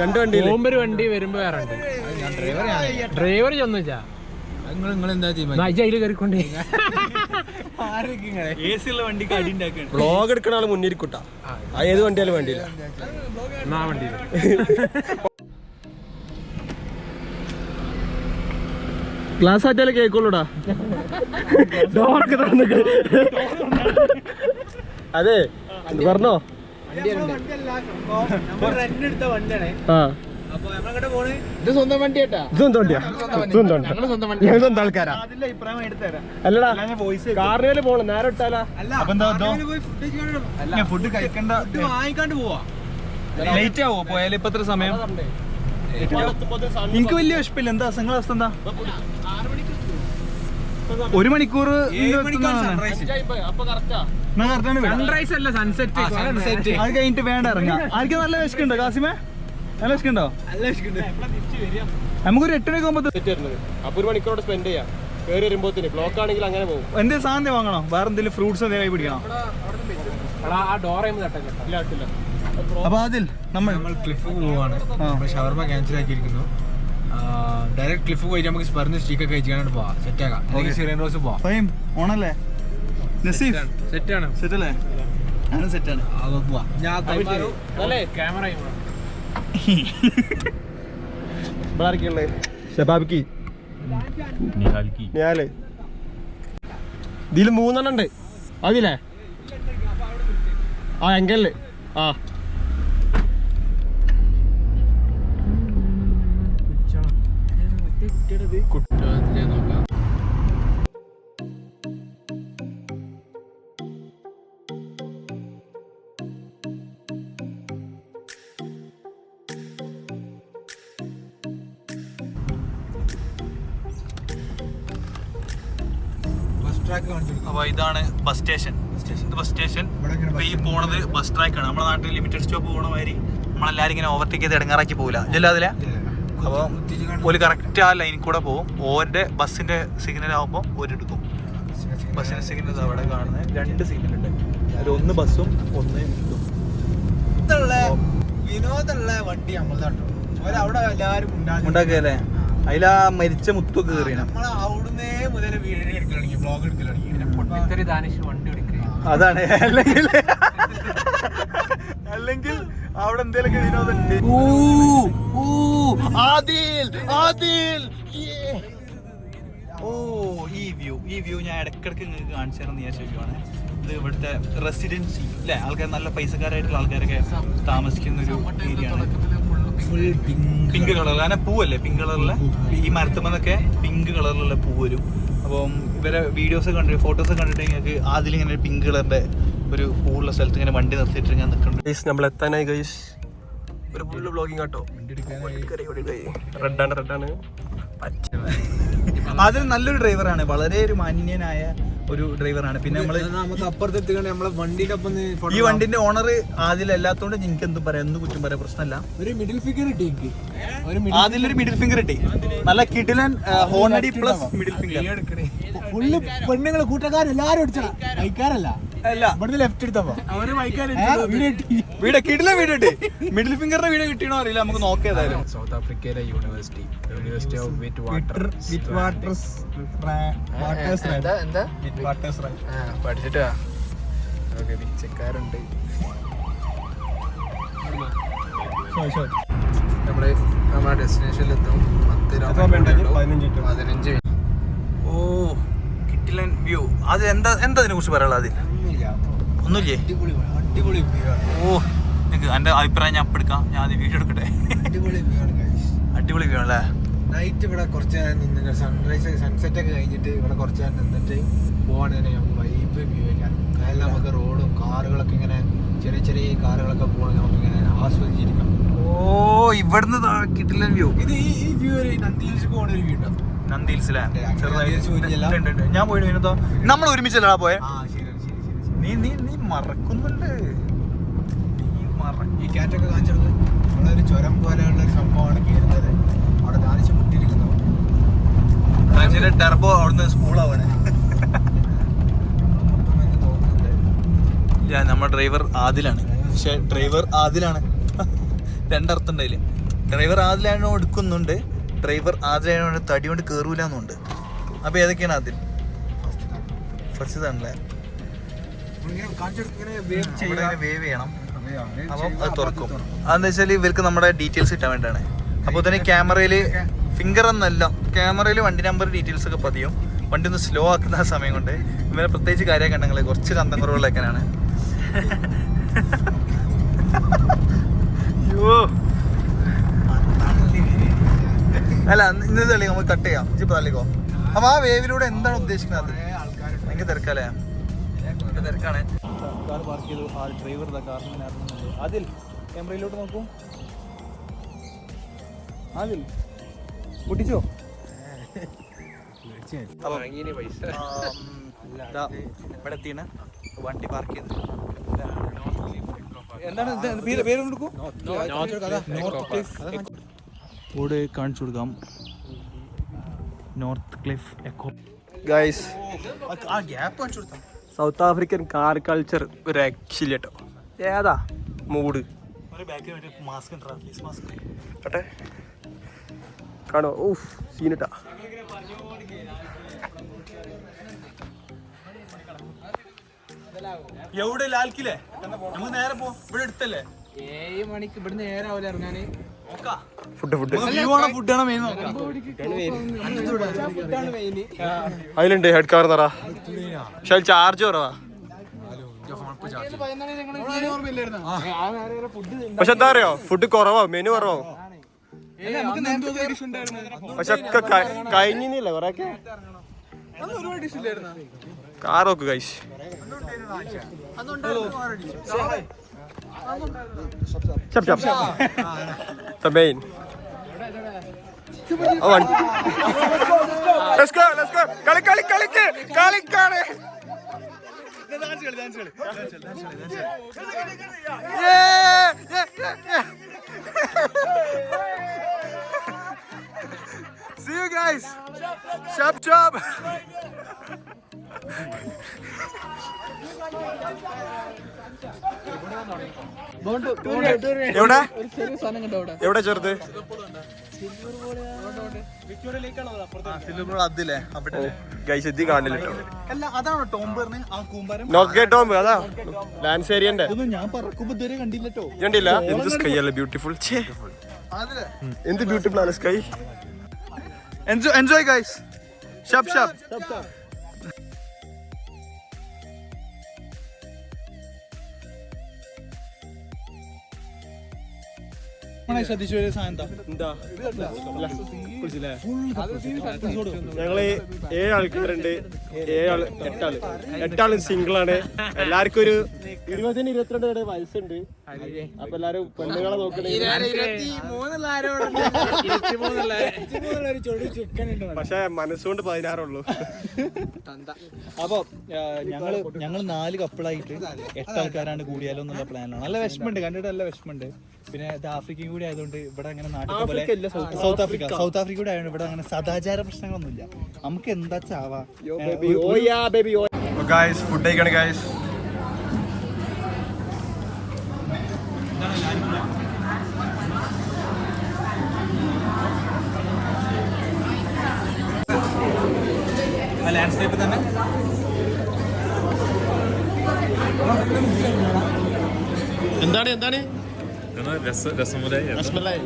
രണ്ട് വണ്ടി പോകുമ്പോ ഒരു വണ്ടി വരുമ്പോ വേറെ ഡ്രൈവർ ഉണ്ടാക്കണം. വ്ളോഗ് എടുക്കണ ആൾ മുന്നിരിക്കൂട്ടാ. ആ ഏത് വണ്ടിയാലും വേണ്ടിയില്ല. ക്ലാസ് ഗ്ലാസ് ആറ്റാലേ കേക്കുള്ളൂടാ. ഡോറൊക്കെ അതെ പറഞ്ഞോ. ആ. അപ്പൊ നമ്മളെങ്ങോട്ട് പോണ്. ഇത് സ്വന്തം ഇതൊന്നും വണ്ടിയാ? സ്വന്തം വണ്ടി ഞങ്ങൾ സ്വന്തം ആൾക്കാരാ? അല്ലടാ കാറിനേൽ പോണം നേരെ ഇട്ടാലാ. അല്ല ഫുഡ് കഴിക്കണ്ട. ഫുഡ് വാങ്ങിക്കാണ്ട് പോവാ. ലേറ്റ് ആവോ? പോയാലും ഇപ്പൊ എത്ര സമയം? എനിക്ക് വലിയ വിഷപ്പില്ല എന്താ നിങ്ങളെ അവസ്ഥ എന്താ? ഒരു മണിക്കൂർ സൺറൈസ് അല്ല സൺസെറ്റ് അത് കഴിഞ്ഞിട്ട് വേണ്ട ഇറങ്ങാം. ആർക്കും നല്ല വിശക്കുണ്ടോ കാസിമേ? നല്ല വിശക്കുണ്ടോ? നമുക്കൊരു എട്ട് മണിക്ക് അപ്പൊ ഒരു മണിക്കൂറോട് സ്പെൻഡ് ചെയ്യാം. കയറി ബ്ലോക്ക് ആണെങ്കിൽ അങ്ങനെ പോകും. എന്തേ സാധനം വാങ്ങണോ? വേറെ എന്തെങ്കിലും ഫ്രൂട്ട്സ് എന്തെങ്കിലും കൈ പിടിക്കണോ. അപ്പൊ അതിൽ നമ്മൾ നമ്മൾ ക്ലിഫ് പോവാണ്. നമ്മൾ ഷവർമ ക്യാൻസൽ ആക്കിയിരിക്കുന്നു. ഡയറക്റ്റ് ക്ലിഫ് പോയിട്ട് നമുക്ക് സ്പെർന്ന് സ്റ്റീക്ക് കഴിച്ചാണ്ട് പോവാം. സെറ്റ് ആക്കാം. സിറിയൻ റോസ് പോവാം. ഓണല്ലേ? നസീഫ് സെറ്റാണ് സെറ്റല്ലേ? ഞാനും സെറ്റാണ് ക്യാമറ ഷബാബിക്ക്. ഇതിൽ മൂന്നെണ്ണം ഉണ്ട്. അതില്ലേ ആ എങ്കൽ ആ. നോക്കാം അപ്പൊ ഇതാണ് ബസ് സ്റ്റേഷൻ. Bus station. ഇപ്പൊ ഈ പോണത് ബസ് ട്രാക്കാണ്. നമ്മുടെ നാട്ടിൽ ലിമിറ്റഡ് സ്റ്റോപ്പ് പോണ മാതിരി നമ്മളെല്ലാരും ഇങ്ങനെ ഓവർടേക്ക് ചെയ്ത് ഇടങ്ങാറാക്കി പോകില്ല ഇല്ല അതിലെ അപ്പോൾ ഒരു കറക്റ്റ് ആ ലൈനിൽ കൂടെ പോകും. ഓരുടെ ബസ്സിന്റെ സിഗ്നൽ ആകുമ്പോൾ ഓരെടുക്കും ബസ്സിന്റെ സിഗ്നൽ അവിടെ കാണുന്നത് രണ്ട് സിഗ്നൽ ഉണ്ട്. അതിൽ ഒന്ന് ബസ്സും ഒന്ന് ഇതും. വിനോദമുള്ള വണ്ടി നമ്മളതാട്ടോ അവിടെ എല്ലാവരും ഉണ്ടാക്കിയല്ലേ അതിലാ മരിച്ച മുത്തു കയറിയാണ് അതാണ്. അല്ലെങ്കിൽ അല്ലെങ്കിൽ അവിടെ എന്തെങ്കിലും വിനോദം ആദിൽ ആദിൽ. ഓ ഈ വ്യൂ ഈ വ്യൂ ഞാൻ ഇടക്കിടക്ക് നിങ്ങൾക്ക് കാണിച്ചു തരുന്ന ഞാൻ ശരിയാണ് ഇത് ഇവിടുത്തെ റെസിഡൻസി അല്ലേ ആൾക്കാർ നല്ല പൈസക്കാരായിട്ടുള്ള ആൾക്കാരൊക്കെ താമസിക്കുന്ന ഒരു ഏരിയ ആണ്. ഫുൾ പിങ്ക് കളറിൽ അങ്ങനെ പൂവല്ലേ? പിങ്ക് കളറിലെ? ഈ മരത്തുമെന്നൊക്കെ പിങ്ക് കളറിലുള്ള പൂ വരും. അപ്പം ഇവരെ വീഡിയോസ് കണ്ടിട്ട് ഫോട്ടോസ് കണ്ടിട്ട് ഞങ്ങൾക്ക് അതിലിങ്ങനെ ഇങ്ങനെ പിങ്ക് കളറിന്റെ ഒരു പൂവുള്ള സ്ഥലത്ത് ഇങ്ങനെ വണ്ടി നിർത്തിയിട്ട് ഞാൻ നിൽക്കുന്നുണ്ട് നമ്മൾ എത്താനായി ഗൈസ് ഒരു ഫുള്ള് ബ്ലോഗിങ് കേട്ടോ റെഡാണ് റെഡാണ് അതിൽ നല്ലൊരു ഡ്രൈവറാണ് വളരെ ഒരു മാന്യനായ ഒരു ഡ്രൈവറാണ് പിന്നെ നമ്മൾ നമുക്ക് അപ്പുറത്ത് എത്തിക്കൊണ്ട് നമ്മളെ വണ്ടിയുടെ ഒപ്പം ഈ വണ്ടിന്റെ ഓണർ ആദ്യം അല്ലാത്തോണ്ട് എനിക്ക് എന്തും പറയാം എന്തും കുറ്റം പറയാം പ്രശ്നമല്ല. ഒരു മിഡിൽ ഫിംഗർ കിട്ടി ഒരു അതിലൊരു മിഡിൽ ഫിംഗർ കിട്ടി നല്ല കിഡിലൻ ഹോണടി പ്ലസ് മിഡിൽ ഫിംഗർ ഫുള്ള് പെണ്ണുങ്ങൾ കൂട്ടക്കാരെല്ലാരും അടിച്ചാ ബൈക്കാരല്ല അല്ല ഇവിടുന്ന് ലെഫ്റ്റ് എടുത്തപ്പോ. അവർ വീട് കിടില വീട് കിട്ടി. മിഡിൽ ഫിംഗറിന്റെ വീട് കിട്ടിയോ അറിയില്ല. നമുക്ക് നോക്കിയതായാലും സൗത്ത് ആഫ്രിക്കയിലെ university university of wit water wit waters waters പഠിച്ചിട്ടാ നമ്മൾ നമ്മുടെ ഡെസ്റ്റിനേഷനിലെത്തും പത്ത് പതിനഞ്ച് മിനിറ്റ്. പതിനഞ്ച് വ്യൂ. അത് എന്താ എന്താ അതിനെ കുറിച്ച് പറയാനുള്ളത് അതിൽ ഒന്നുമില്ലേ ഓ നിങ്ങൾക്ക് എന്റെ അഭിപ്രായം ഞാൻ എടുക്കാം. ഞാൻ അത് വീഡിയോ എടുക്കട്ടെ? അടിപൊളി വ്യൂ ആണ് guys. അടിപൊളി വ്യൂ അല്ലേ? നൈറ്റ് ഇവിടെ കുറച്ച് നേരം നിന്ന് സൺറൈസ് സൺസെറ്റ് ഒക്കെ കഴിഞ്ഞിട്ട് ഇവിടെ കുറച്ച് നേരം നിന്നിട്ട് പോവാണെങ്കിൽ വൈബ് വ്യൂ വയ്ക്കാൻ അതായത് നമുക്ക് റോഡും കാറുകളൊക്കെ ഇങ്ങനെ ചെറിയ ചെറിയ കാറുകളൊക്കെ പോകണമെങ്കിൽ നമുക്ക് ഇങ്ങനെ ആസ്വദിച്ചിരിക്കാം. ഓ ഇവിടുന്ന് കിട്ടില്ല വ്യൂ. ഇത് ഈ വ്യൂ നന്ദി ഒരു വ്യൂ ഉണ്ടോ? നന്ദിൽസിലെ പോയിട്ടില്ല. ഞാൻ പോയി വിനോദോ നമ്മൾ ഒരുമിച്ചല്ലടാ പോയെ? നീ നീ നീ മറക്കുന്നുണ്ട്. നീ മറ ഈ കാറ്റൊക്കെ കാണിച്ചെടുത്ത് ഇവിടെ ഒരു ചുരം പോലെയുള്ള ഒരു സംഭവമാണ് കയറുന്നത് അവിടെ കാണിച്ച് മുട്ടിയിരിക്കുന്നു. ടെർബോ അവിടുന്ന് സ്കൂളാവാണ് ഇല്ല നമ്മുടെ ഡ്രൈവർ ആദിലാണ്. പക്ഷെ ഡ്രൈവർ ആദിലാണ്. രണ്ടർത്ഥം ഉണ്ടായില്ലേ? ഡ്രൈവർ ആദിലാണോ എടുക്കുന്നുണ്ട്. ഡ്രൈവർ ആദിലാണോ തടി കൊണ്ട് കയറൂല എന്നുണ്ട്. അപ്പൊ ഏതൊക്കെയാണ് ആദ്യം ഫസ്റ്റ് ഇതാണല്ലേ വേവ് ചെയ്യണം. അപ്പം അത് തുറക്കും. അതെന്ന് വെച്ചാൽ ഇവർക്ക് നമ്മുടെ ഡീറ്റെയിൽസ് ഇട്ടാൻ വേണ്ടിയാണ്. അപ്പോൾ തന്നെ ക്യാമറയിൽ ഫിംഗർ എന്നല്ല ക്യാമറയിൽ വണ്ടി നമ്പർ ഡീറ്റെയിൽസ് ഒക്കെ പതിയും. വണ്ടി ഒന്ന് സ്ലോ ആക്കുന്ന സമയം കൊണ്ട് ഇവരെ പ്രത്യേകിച്ച് കാര്യമൊക്കെ ഉണ്ടെങ്കിൽ കുറച്ച് കന്തം കുറവുകളൊക്കെയാണ് അയ്യോ. അല്ല ഇന്ന് തള്ളി നമുക്ക് കട്ട് ചെയ്യാം. ജിപ്പ് തള്ളിക്കോ. അപ്പൊ ആ വേവിലൂടെ എന്താണ് ഉദ്ദേശിക്കുന്നത്? എനിക്ക് തിരക്കല്ലേ? ഭയങ്കര തിരക്കാണ്. കാർ പാർക്ക് ചെയ്തു ആ ഡ്രൈവർ കാറിന് അതിൽ ക്യാമറയിലോട്ട് നോക്കൂ. അതിൽ. പൊട്ടിച്ചോ? ഇവിടെ എത്തിയാണ് വണ്ടി പാർക്ക് ചെയ്തു. എന്താണ്? പേര് പേര് കൊടുക്കൂ ബോർഡ് കാണിച്ചു കൊടുക്കാം. നോർത്ത് ക്ലിഫ് എക്കോ ഗൈസ് ആ ഗ്യാപ്പ് കാണിച്ചു കൊടുത്താം. സൗത്ത് ആഫ്രിക്കൻ കാർ കൾച്ചർ ഒരു ആക്ച്വലി കേട്ടോ ഏതാ? മൂഡ് കേട്ടെ കാണോ? ഊഫ് സീനിട്ടാ എവിടെ ലാൽക്കില്ലേ? നമുക്ക് നേരെ പോ. ഇവിടെ എടുത്തല്ലേ ഏഴ് മണിക്ക് ഇവിടുന്ന് നേരെ ആവില്ല ഇറങ്ങാന്? ഫുഡ് ഫുഡ് അതിലുണ്ട് ഹെഡ് കവർ തറ പക്ഷെ ചാർജ് കുറവാ. പക്ഷെ എന്താ അറിയോ? ഫുഡ് കുറവാ മെനു കുറവാ. പക്ഷെ ഒക്കെ കഴിഞ്ഞില്ല കൊറേ കാർ നോക്ക് കൈസ് ചപ്പ് ചപ്പ് The main. Oh, go, Let's go, let's go. കളി കളി കളിക്ക് കളിക്കാണ് Yeah, yeah, yeah, yeah. See you guys. Chop chop. എവിടെ? എവിടെ ചെറുത്? അതില്ലേ? അവിടെ ഗൈസ് എത്തി കാണില്ല അതാണോ ആ കൂമ്പാരം. നോക്കേ ടോം അതാ. ലാൻസ് ഏരിയന്റെ ഇതൊന്നും ഞാൻ പറക്കുമ്പോ ഇതുവരെ കണ്ടില്ലട്ടോ കണ്ടില്ല? എന്ത് സ്കൈ അല്ലേ? ബ്യൂട്ടിഫുൾ അതിലെ എന്ത് ബ്യൂട്ടിഫുൾ ആണ് സ്കൈ എൻജോയ് എൻജോയ് ഗൈസ് ഷപ്പ് ഷപ്പ് ഞങ്ങൾ ഏഴ് ആൾക്കാരുണ്ട്. ഏഴാൾ എട്ടാൾ. എട്ടാളും സിംഗിൾ ആണ്. എല്ലാവർക്കും ഒരു ഇരുപതിന് ഇരുപത്തിരണ്ട് വരെ വയസ്സുണ്ട്. അപ്പൊ എല്ലാരും നോക്കണേ. പക്ഷെ മനസ്സുകൊണ്ട് പതിനാറുള്ളൂ. അപ്പൊ ഞങ്ങൾ ഞങ്ങൾ നാല് കപ്പിളായിട്ട് എട്ട് ആൾക്കാരാണ് കൂടിയാലോ എന്നുള്ള പ്ലാനാണ് നല്ല വിഷമുണ്ട് കണ്ടിട്ട് നല്ല വിഷമുണ്ട് പിന്നെ ഇത് ആഫ്രിക്കയും കൂടി ആയതുകൊണ്ട് ഇവിടെ അങ്ങനെ നാട്ടിൽ പോലെ സൗത്ത് ആഫ്രിക്ക. South Africa. കൂടെ ആയതുകൊണ്ട് ഇവിടെ അങ്ങനെ സദാചാര പ്രശ്നങ്ങളൊന്നുമില്ല. നമുക്ക് എന്താ ചാവാ? ഗായ്സ് ഫുഡ് കഴിക്കണം ഗായ്സ് ലാൻഡ്സ്കേപ്പ് തന്നെ? എന്താണ് എന്താണ്? രസമുലായി. രസ്മലായി.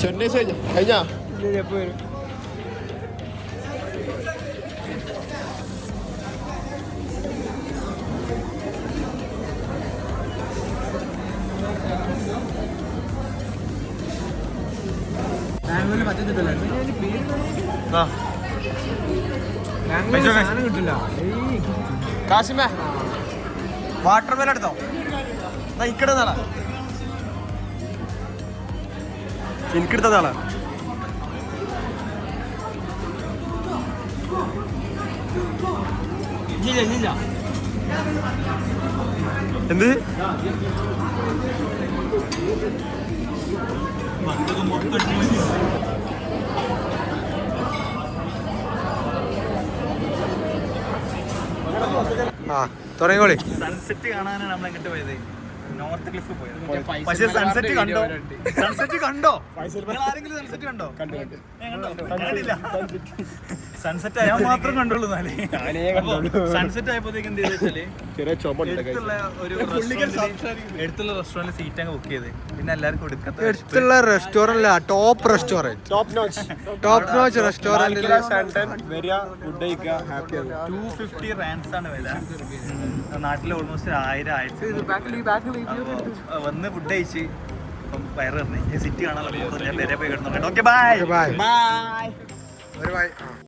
ചെന്നൈ കഴിഞ്ഞ? കഴിഞ്ഞാ കാശിമേ വാട്ടർ മെലൺ എടുത്തോ? ഇക്കടെ എനിക്കെടുത്താളാ എനിക്കെടുത്ത നാളാ. എന്ത്? ആ തുടങ്ങിക്കോളി. സൺസെറ്റ് കാണാനാണ് നമ്മൾ എങ്ങോട്ട് പോയത്? നോർത്ത് ക്ലിഫ് പോയത്. പക്ഷെ സൺസെറ്റ് കണ്ടോ? സൺസെറ്റ് കണ്ടോ? ആരെങ്കിലും സൺസെറ്റ് കണ്ടോ? കണ്ടില്ല. സൺസെറ്റ് ഞാൻ മാത്രം കണ്ടുള്ളൂ സൺസെറ്റ് ആയപ്പോഴത്തേക്ക് എന്ത് ചെയ്തു വെച്ചാൽ ചെറിയ ചുമ എടുത്തുള്ള ഒരു എടുത്തുള്ള റെസ്റ്റോറന്റ് സീറ്റ് അങ്ങ് ബുക്ക് ചെയ്ത്. പിന്നെ എല്ലാവർക്കും എടുക്കാത്ത എടുത്തുള്ള restaurant top restaurant top notch top notch restaurant food two fifty rands ആണ് വില. നാട്ടിൽ ഓൾമോസ്റ്റ് ആയിരം ആയിരത്തി വന്ന് ഫുഡ് കഴിച്ച് ഇപ്പം വയറ് പറഞ്ഞു സിറ്റി കാണാൻ ഞാൻ വരെ പോയി കിടന്നു. ഓക്കെ ബൈ ബൈ ബൈ ഒരു ബൈ